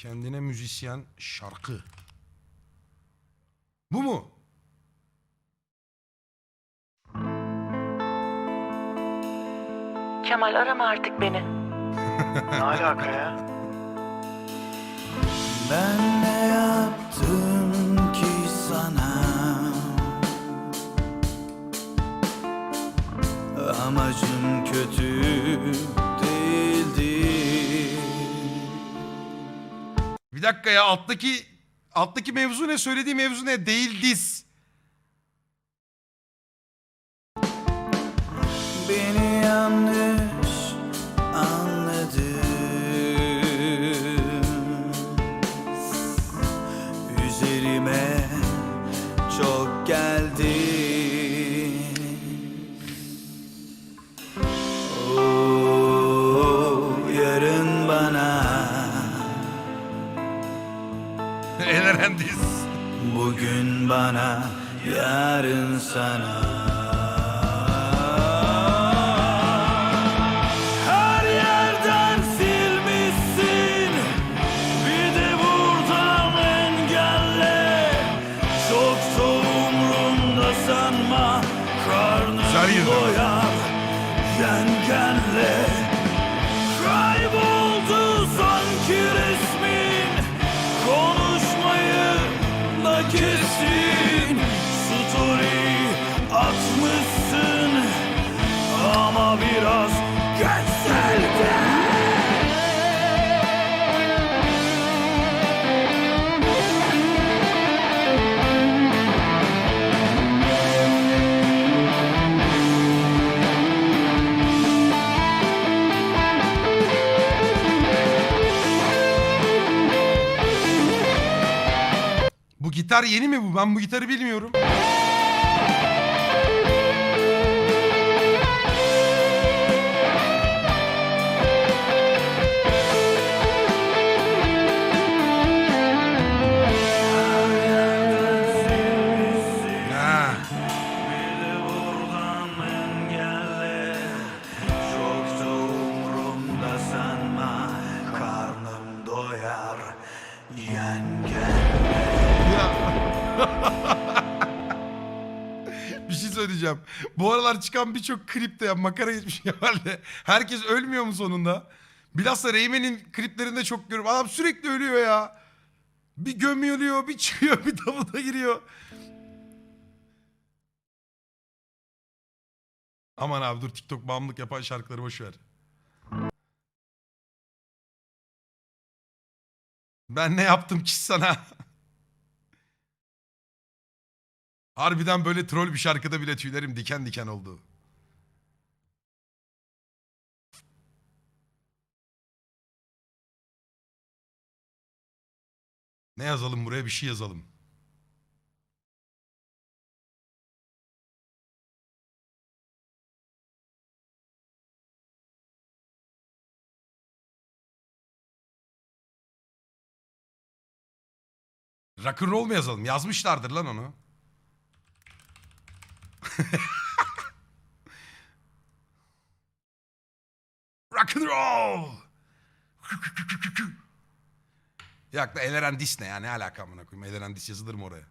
Kendine müzisyen şarkı. Bu mu? Kemal arama artık beni. Ne alaka ya? Ben ne yaptım ki sana Amacım kötü Bir dakika ya alttaki alttaki mevzu ne? Söylediği mevzu ne? Değil diz. Diz. Bugün bana, yarın sana. Her yerden silmişsin, bir de buradan engelle. Çok da umrumda sanma, karnım girdi. doyar yengenle. Kayboldu sanki resmin kesin. Story atmışsın. Ama biraz geç Bu gitar yeni mi bu? Ben bu gitarı bilmiyorum. Ha. Karnım doyar bir şey söyleyeceğim. Bu aralar çıkan birçok klipte ya makara geçmiş herhalde. Herkes ölmüyor mu sonunda? Bilhassa Reymen'in kliplerinde çok görüyorum. Adam sürekli ölüyor ya. Bir gömüyor, bir çıkıyor, bir tabuta giriyor. Aman abi dur TikTok bağımlılık yapan şarkıları boş ver. Ben ne yaptım ki sana? Harbiden böyle troll bir şarkıda bile tüylerim diken diken oldu. Ne yazalım buraya bir şey yazalım. Rock'n'roll mu yazalım? Yazmışlardır lan onu. Rock and roll. Ya Eleren Dis ne ya? Ne alaka amına koyayım? Eleren Dis yazılır mı oraya?